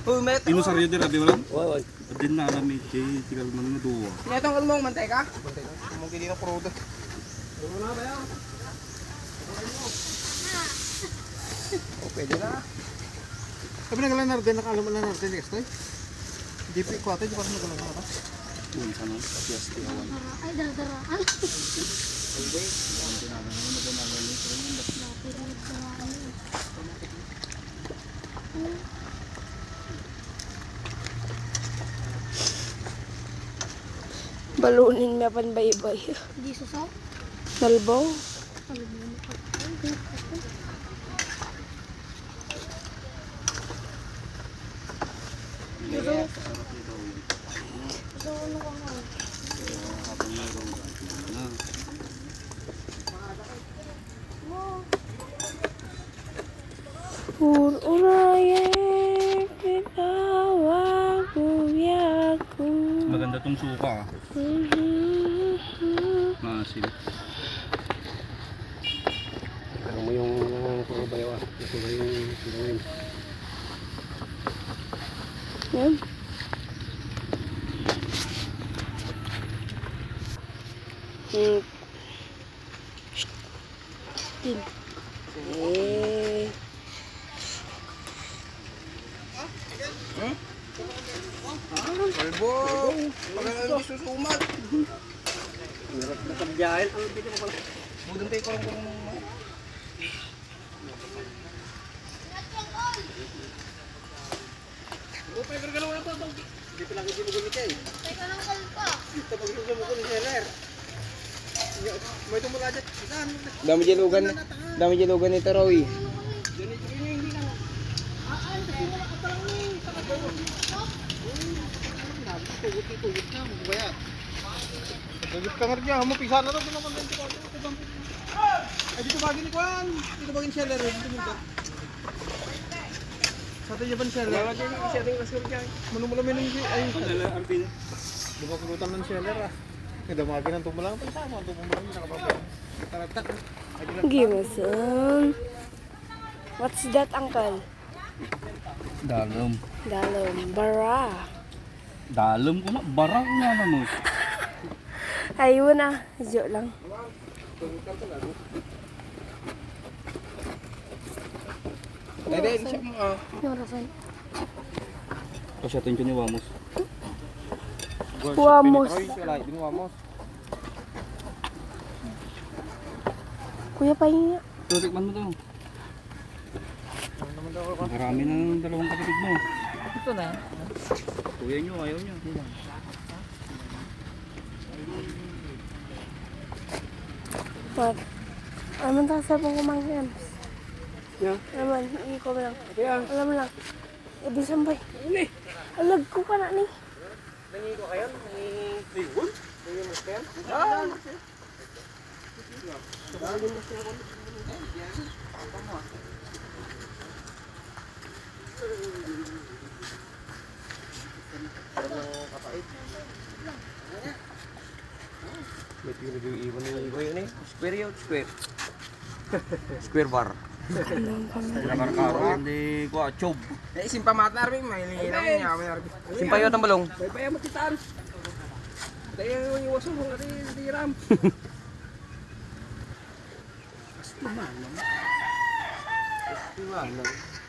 Uy, may Ino sa rin abi wala. Wow, wow. Adin na alam eh, jay tigal man nga duwa. Netong kalmong mantika? Mungkin dito prudo. Oh, pwede na. Sabi nagalan na rin, nakaalam na natin next time. Hindi pa ikwate, di pa rin nagalan na rin. Yun sa nang ti awan. Ay, daradaraan. Balunin mo pan baybay. Di susaw. Nalbaw. Pur uraye Maganda tong suka. Maasim. Ano mo yung puro ah. Ito ba yung sinawin? Yan. Hmm. Din. Eh. Kalbo. Pagkakas hindi susumat. Nakabyahin. Ano dito mo pala? Budong tayo ko lang kung Hindi pa lang hindi mo gumit eh. Teka lang kalpa. Ito pag gusto mo ko ni Seller. May tumula dyan. Dami jalugan. Dami jalugan nito, Roy. Tugot-tugot na, mo ba yan? Tugot ka nga rin dyan, mapisa na rin. Naman din ko. Ay, dito bagin ni Kwan. Dito bagin seller. Dito dito. Sa atin ba ni seller? Manumula mo yung ay. Padala arpin. Di ba pulutan ng seller ah. Kaya damagin ang tumulang. Pero sama ang tumulang. Nakapapay. Taratak. Ay, di lang. Gimason. What's that, uncle? Dalom. Dalom. Bara. Dalom ko na barang nga na mo. Ayaw na. Joke lang. Dede, siya mo ah. Narasan. Kasi ko ni Wamos. Wamos. Binuwamos. Kuya, pahinga. Tutik man mo to. Marami na ng dalawang kapatid mo. Ito na. Kuya nyo, ayaw nyo. What? Alam mo sa pong kumain Yeah. Alam mo, ko lang. Kaya, Alam mo lang. Ibig sambay. Ini. Alag ko pa na ni. nangi ko kayo? Nangi... Nangi mo kayo? Ba't yung nag-iwan yung iba yun eh? Square yun, square. square bar. Nakakaro, hindi ko achob. Eh, simpa mata rin, may linaw niya. May narbi. Simpay yun ang balong. Baybayan mo titaan. Dahil yung iwaso mo, kasi hindi ram. Iwan lang.